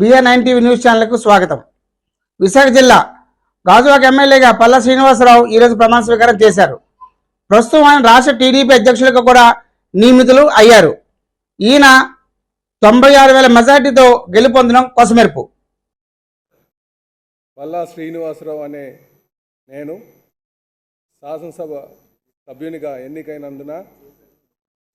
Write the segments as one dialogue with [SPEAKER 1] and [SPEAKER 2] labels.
[SPEAKER 1] BR nine TV news ఛానల్కు స్వాగతం. విశాఖ జిల్లా గాజువాక ఎమ్మెల్యేగా పల్ల శ్రీనివాసరావు ఈరోజు ప్రమాణ స్వీకారం చేశారు. ప్రస్తుతం ఆయన రాష్ట్ర టీడీపీ అధ్యక్షులకు కూడా నియమితులు అయ్యారు. ఈయన తొంభై ఆరు వేల మెజార్టీతో గెలుపొందడం కొసమెరుపు.
[SPEAKER 2] పల్లా శ్రీనివాసరావు అనే నేను శాసనసభ సభ్యునిగా ఎన్నికైనందున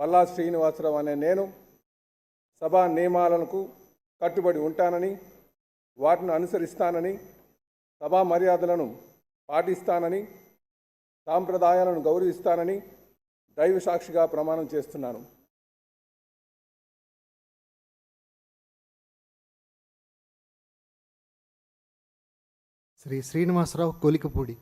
[SPEAKER 2] పల్లా శ్రీనివాసరావు అనే నేను సభా నియమాలకు కట్టుబడి ఉంటానని వాటిని అనుసరిస్తానని సభా మర్యాదలను పాటిస్తానని సాంప్రదాయాలను గౌరవిస్తానని దైవ సాక్షిగా ప్రమాణం చేస్తున్నాను.
[SPEAKER 3] శ్రీ శ్రీనివాసరావు కోలికపూడి.